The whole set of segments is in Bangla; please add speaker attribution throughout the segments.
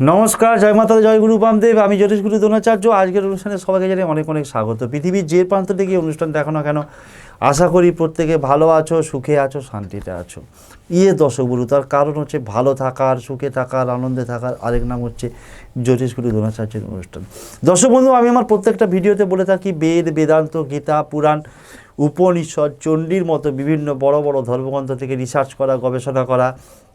Speaker 1: নমস্কার, জয় মাতা জয় গুরু বামদেব। আমি জ্যোতিষ গুরু দ্রোণাচার্য। আজকের অনুষ্ঠানে সবাইকে জানাই অনেক অনেক স্বাগত। পৃথিবীর যে প্রান্ত থেকে অনুষ্ঠান দেখো না কেন, আশা করি প্রত্যেকে ভালো আছো, সুখে আছো, শান্তিতে আছো। ইয়ে দর্শক গুরু তার কারণ হচ্ছে ভালো থাকার, সুখে থাকার, আনন্দে থাকার। আরেক নাম হচ্ছে জ্যোতিষ গুরু দ্রোণাচার্যের অনুষ্ঠান। দর্শক বন্ধু, আমি আমার প্রত্যেকটা ভিডিওতে বলে থাকি, বেদ, বেদান্ত, গীতা, পুরাণ, উপনিষদ, চণ্ডীর মতো বিভিন্ন বড় বড় ধর্মগ্রন্থ থেকে রিসার্চ করা, গবেষণা করা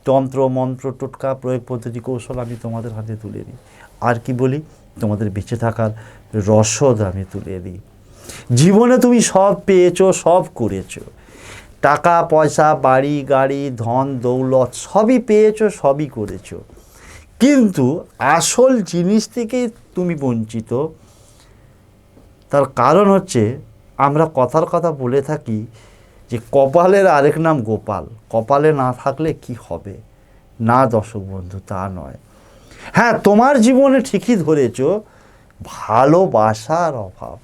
Speaker 1: তন্ত্র, মন্ত্র, টোটকা, প্রয়োগ পদ্ধতি, কৌশল আমি তোমাদের হাতে তুলে দিই। আর কি বলি? তোমাদের বেঁচে থাকার রসদ আমি তুলে দিই। জীবনে তুমি সব পেয়েছ, সব করেছ। টাকা, পয়সা, বাড়ি, গাড়ি, ধন, দৌলত সবই পেয়েছ, সবই করেছ। কিন্তু আসল জিনিস থেকেই তুমি বঞ্চিত। তার কারণ হচ্ছে আমরা কথার কথা বলে থাকি যে কপালের আরেক নাম গোপাল। কপালে না থাকলে কি হবে? না দর্শক বন্ধু, তা নয়। হ্যাঁ তোমার জীবনে ঠিকই ধরেছ, ভালোবাসার অভাব,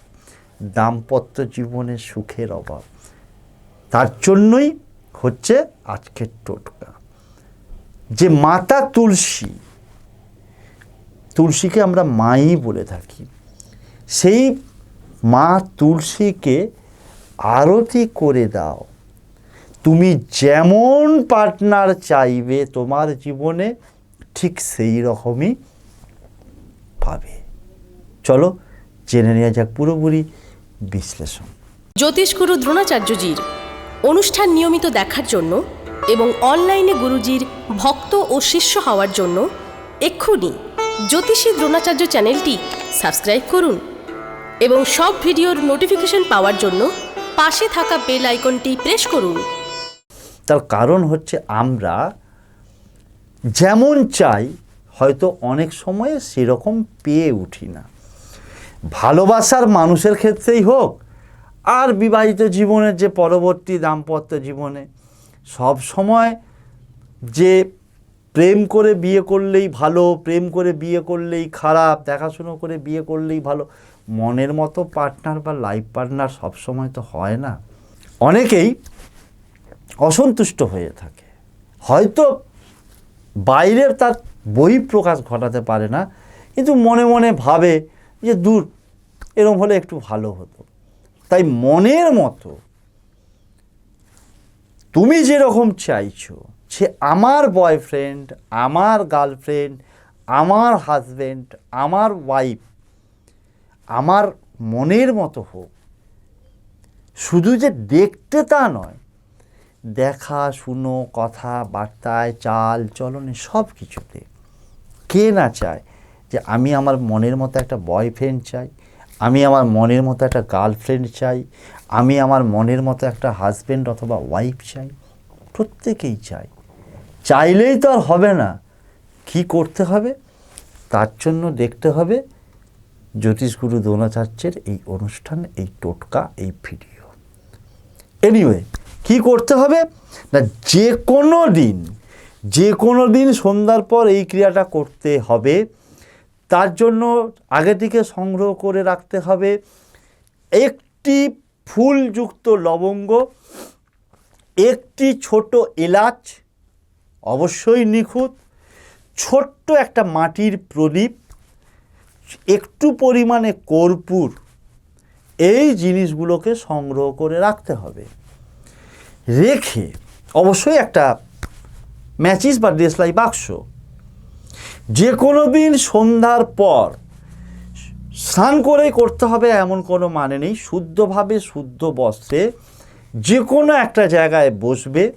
Speaker 1: দাম্পত্য জীবনে সুখের অভাব, তার জন্যই হচ্ছে আজকের টোটকা। যে মাতা তুলসী, তুলসীকে আমরা মাই বলে থাকি, সেই মা তুলসীকে আরতি করে দাও তুমি যেমন পার্টনার চাইবে, তোমার জীবনে ঠিক সেই রকমই পাবে। চলো জেনে নেওয়া যাক পুরোপুরি বিশ্লেষণ।
Speaker 2: জ্যোতিষগুরু দ্রোণাচার্যজির অনুষ্ঠান নিয়মিত দেখার জন্য এবং অনলাইনে গুরুজির ভক্ত ও শিষ্য হওয়ার জন্য এক্ষুনি জ্যোতিষী দ্রোণাচার্য চ্যানেলটি সাবস্ক্রাইব করুন এবং সব ভিডিওর নোটিফিকেশন পাওয়ার জন্য পাশে থাকা বেল আইকনটি প্রেস করুন।
Speaker 1: তার কারণ হচ্ছে আমরা যেমন চাই, হয়তো অনেক সময়ে সেরকম পেয়ে উঠি না। ভালোবাসার মানুষের ক্ষেত্রেই হোক, আর বিবাহিত জীবনের যে পরবর্তী দাম্পত্য জীবনে, সব সময় যে প্রেম করে বিয়ে করলেই ভালো, প্রেম করে বিয়ে করলেই খারাপ, দেখাশুনো করে বিয়ে করলেই ভালো, মনের মতো পার্টনার বা লাইফ পার্টনার সবসময় তো হয় না। অনেকেই অসন্তুষ্ট হয়ে থাকে। হয়তো বাইরের তার বহিঃপ্রকাশ ঘটাতে পারে না, কিন্তু মনে মনে ভাবে যে, দূর, এরম হলে একটু ভালো হতো। তাই মনের মতো তুমি যেরকম চাইছো, সে আমার বয়ফ্রেন্ড, আমার গার্লফ্রেন্ড, আমার হাজব্যান্ড আমার ওয়াইফ, আমার মনের মতো হোক। শুধু যে দেখতে তা নয় দেখা, শুনো, কথা, বার্তায়, চাল, চলনে সব কিছুতে। কে না চায় যে আমি আমার মনের মতো একটা বয়ফ্রেন্ড চাই? আমি আমার মনের মতো একটা গার্লফ্রেন্ড চাই? আমি আমার মনের মতো একটা হাজব্যান্ড অথবা ওয়াইফ চাই? প্রত্যেকেই চাই চাইলেই তো আর হবে না। কি করতে হবে? তার জন্য দেখতে হবে জ্যোতিষগুরু দ্রোণাচার্যের এই অনুষ্ঠান, এই টোটকা, এই ভিডিও এনিওয়ে কি করতে হবে? না যে কোনো দিন যে কোনো দিন সন্ধ্যার পর এই ক্রিয়াটা করতে হবে। তার জন্য আগে থেকে সংগ্রহ করে রাখতে হবে একটি ফুলযুক্ত লবঙ্গ, একটি ছোট এলাচ, অবশ্যই নিখুঁত, ছোট্ট একটা মাটির প্রদীপ, একটু পরিমাণে কর্পূর, এই জিনিসগুলোকে সংগ্রহ করে রাখতে হবে। রেখে অবশ্যই একটা ম্যাচিস বা দেশলাই বাক্স। যে কোনো দিন সন্ধ্যার পর স্নান করেই করতে হবে এমন কোনো মানে নেই। শুদ্ধভাবে শুদ্ধ বস্ত্রে যে কোনো একটা জায়গায় বসবে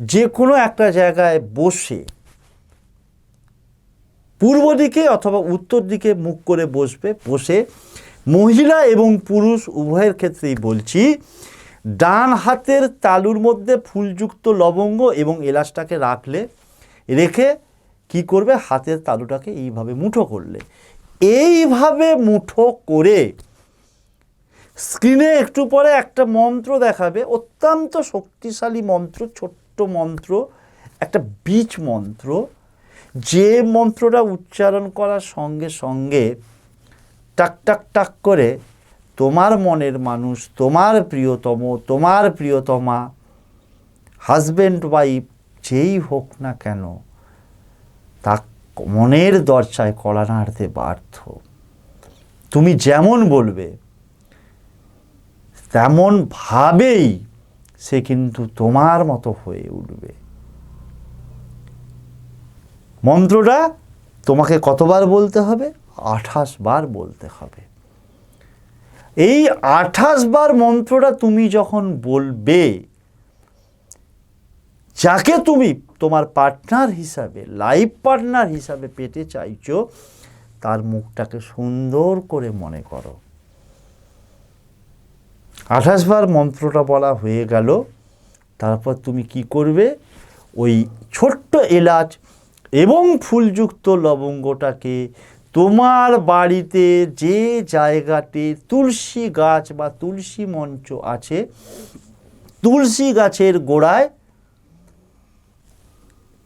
Speaker 1: যে কোনো একটা জায়গায় বসে পূর্ব দিকে অথবা উত্তর দিকে মুখ করে বসবে, বসে মহিলা এবং পুরুষ উভয়ের ক্ষেত্রেই বলছি ডান হাতের তালুর মধ্যে ফুলযুক্ত লবঙ্গ এবং এলাচটাকে রাখলে, রেখে কি করবে? হাতের তালুটাকে এইভাবে মুঠো করলে। এইভাবে মুঠো করে স্ক্রিনে একটু পরে একটা মন্ত্র দেখাবে, অত্যন্ত শক্তিশালী মন্ত্র, ছোট্ট মন্ত্র, একটা বীজ মন্ত্র। যে মন্ত্রটা উচ্চারণ করার সঙ্গে সঙ্গে টাক টাক টাক করে তোমার মনের মানুষ, তোমার প্রিয়তম, তোমার প্রিয়তমা হাজব্যান্ড ওয়াইফ যেই হোক না কেন, তা মনের দরজায় কলা নাড়তে বাধ্য। তুমি যেমন বলবে, তেমন ভাবেই সে কিন্তু তোমার মতো হয়ে উঠবে। মন্ত্রটা তোমাকে কতবার বলতে হবে? আঠাশ বার বলতে হবে। এই আঠাশ বার মন্ত্রটা তুমি যখন বলবে, যাকে তুমি তোমার পার্টনার হিসাবে লাইফ পার্টনার হিসাবে পেতে চাইছো, তার মুখটাকে সুন্দর করে মনে করো। আঠাশ বার মন্ত্রটা বলা হয়ে গেল, তারপর তুমি কি করবে? ওই ছোট্ট এলাচ এবং ফুলযুক্ত লবঙ্গটাকে তোমার বাড়িতে যে জায়গাতে তুলসী গাছ বা তুলসী মঞ্চ আছে, তুলসী গাছের গোড়ায়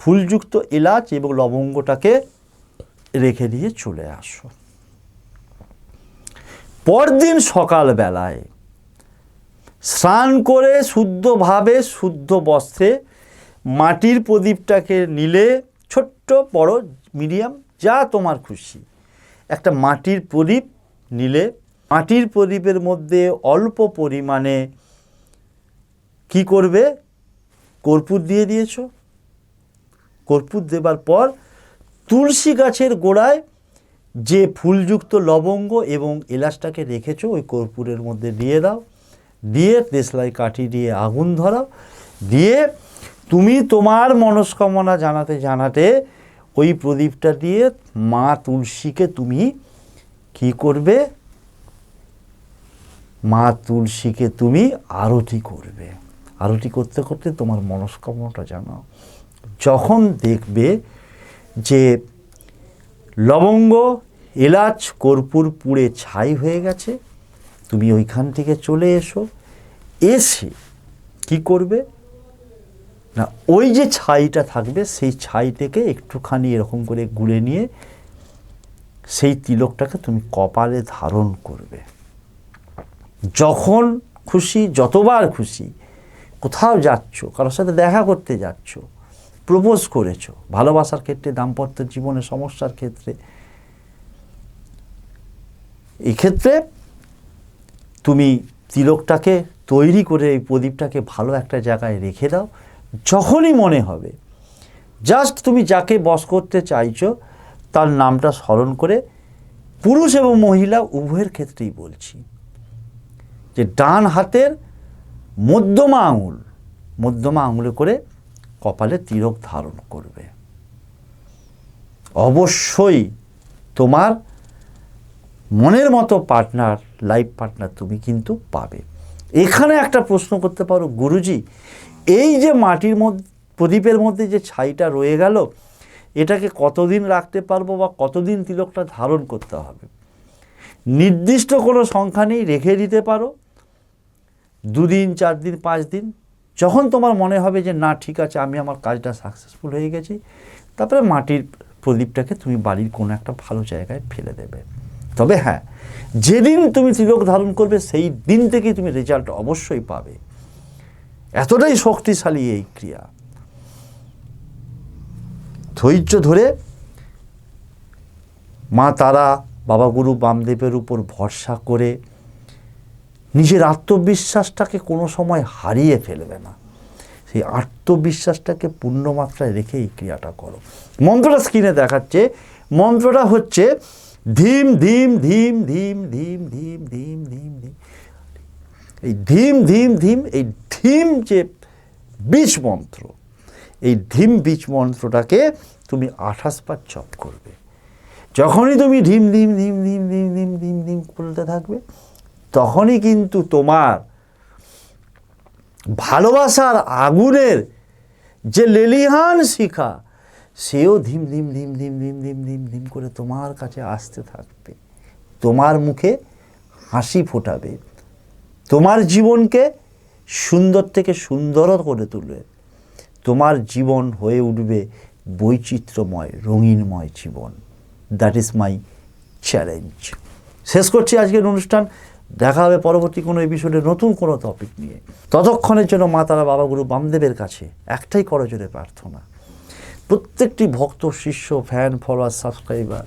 Speaker 1: ফুলযুক্ত এলাচ এবং লবঙ্গটাকে রেখে দিয়ে চলে আসো। পরদিন সকালবেলায় স্নান করে শুদ্ধভাবে শুদ্ধ বস্ত্রে মাটির প্রদীপটাকে নিলে ছোট্ট বড় মিডিয়াম, যা তোমার খুশি। একটা মাটির প্রদীপ নিলে মাটির প্রদীপের মধ্যে অল্প পরিমাণে কি করবে? কর্পূর দিয়ে দিয়েছ। কর্পূর দেবার পর তুলসী গাছের গোড়ায় যে ফুলযুক্ত লবঙ্গ এবং এলাচটাকে রেখেছো, ওই কর্পূরের মধ্যে দিয়ে দাও। দিয়ে দেশলাই কাঠি দিয়ে আগুন ধরাও। দিয়ে তুমি তোমার মনস্কামনা জানাতে জানাতে ওই প্রদীপটা দিয়ে মা তুলসীকে তুমি কি করবে? মা তুলসীকে তুমি আরতি করবে। আরতি করতে করতে তোমার মনস্কামনাটা জানাও যখন দেখবে যে লবঙ্গ, এলাচ, কর্পূর পুড়ে ছাই হয়ে গেছে, তুমি ওইখান থেকে চলে এসো, এসে কি করবে? না, ওই যে ছাইটা থাকবে, সেই ছাই থেকে একটুখানি এরকম করে গুলে নিয়ে সেই তিলকটাকে তুমি কপালে ধারণ করবে। যখন খুশি, যতবার খুশি, কোথাও যাচ্ছ, কারোর সাথে দেখা করতে যাচ্ছ, প্রপোজ করেছ, ভালোবাসার ক্ষেত্রে, দাম্পত্য জীবনে, সমস্যার ক্ষেত্রে এই ক্ষেত্রে তুমি তিলকটাকে তৈরি করে, এই প্রদীপটাকে ভালো একটা জায়গায় রেখে দাও যখনই মনে হবে জাস্ট তুমি যাকে বস করতে চাইছো, তার নামটা স্মরণ করে পুরুষ এবং মহিলা উভয়ের ক্ষেত্রেই বলছি যে ডান হাতের মধ্যমা আঙুল, মধ্যমা আঙুলে করে কপালে তিলক ধারণ করবে। অবশ্যই তোমার মনের মতো পার্টনার লাইফ পার্টনার তুমি কিন্তু পাবে। এখানে একটা প্রশ্ন করতে পারো, গুরুজি, এই যে মাটির মধ্যে প্রদীপের মধ্যে যে ছাইটা রয়ে গেল, এটাকে কতদিন রাখতে পারব বা কতদিন তিলকটা ধারণ করতে হবে? নির্দিষ্ট কোনো সংখ্যা নেই, রেখে দিতে পারো। দুদিন চার দিন পাঁচ দিন যখন তোমার মনে হবে যে না, ঠিক আছে, আমি আমার কাজটা সাকসেসফুল হয়ে গেছি, তারপরে মাটির প্রদীপটাকে তুমি বাড়ির কোনো একটা ভালো জায়গায় ফেলে দেবে। তবে হ্যাঁ যেদিন তুমি তিলক ধারণ করবে, সেই দিন থেকেই তুমি রেজাল্ট অবশ্যই পাবে। এতটাই শক্তিশালী এই ক্রিয়া। ধৈর্য ধরে মা তারা, বাবা গুরু বামদেবের উপর ভরসা করে নিজের আত্মবিশ্বাসটাকে কোনো সময় হারিয়ে ফেলবে না। সেই আত্মবিশ্বাসটাকে পূর্ণমাত্রায় রেখে এই ক্রিয়াটা করো। মন্ত্রটা স্ক্রিনে দেখাচ্ছে। মন্ত্রটা হচ্ছে ধীম ধীম ধীম ধীম ধীম ধীম ধীম ধীম ধীম এই ধীম ধীম ধীম এই ধীম যে বীজ মন্ত্র এই ধীম বীজ মন্ত্রটাকে তুমি আঠাশ বার জপ করবে যখনই তুমি ধিম ধিম ধিম ধীম ধীম ধিম ধীম ধিম করতে থাকবে তখনই কিন্তু তোমার ভালোবাসার আগুনের যে লেলিহান শিখা সেও ধিম ধিম ধিম ধিম ধিম ধিম ধিম ধিম করে তোমার কাছে আসতে থাকবে। তোমার মুখে হাসি ফোটাবে। তোমার জীবনকে সুন্দর থেকে সুন্দর করে তুলবে। তোমার জীবন হয়ে উঠবে বৈচিত্র্যময়, রঙিনময় জীবন। দ্যাট ইজ মাই চ্যালেঞ্জ শেষ করছি আজকের অনুষ্ঠান। দেখা হবে পরবর্তী কোনো এপিসোডে নতুন কোনো টপিক নিয়ে। ততক্ষণের জন্য মা তারা বাবা গুরু বামদেবের কাছে একটাই করজোরে প্রার্থনা। প্রত্যেকটি ভক্ত, শিষ্য ফ্যান ফলোয়ার সাবস্ক্রাইবার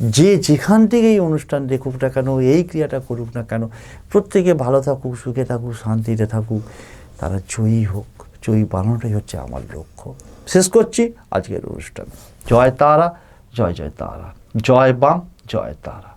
Speaker 1: যে যেখান থেকে এই অনুষ্ঠান দেখুক না কেন, এই ক্রিয়াটা করুক না কেন, প্রত্যেকে ভালো থাকুক, সুখে থাকুক, শান্তিতে থাকুক, তারা জয়ী হোক, জয়ী বানানোটাই হচ্ছে আমার লক্ষ্য। শেষ করছি আজকের অনুষ্ঠান। জয় তারা, জয় জয় তারা। জয় বাম, জয় তারা।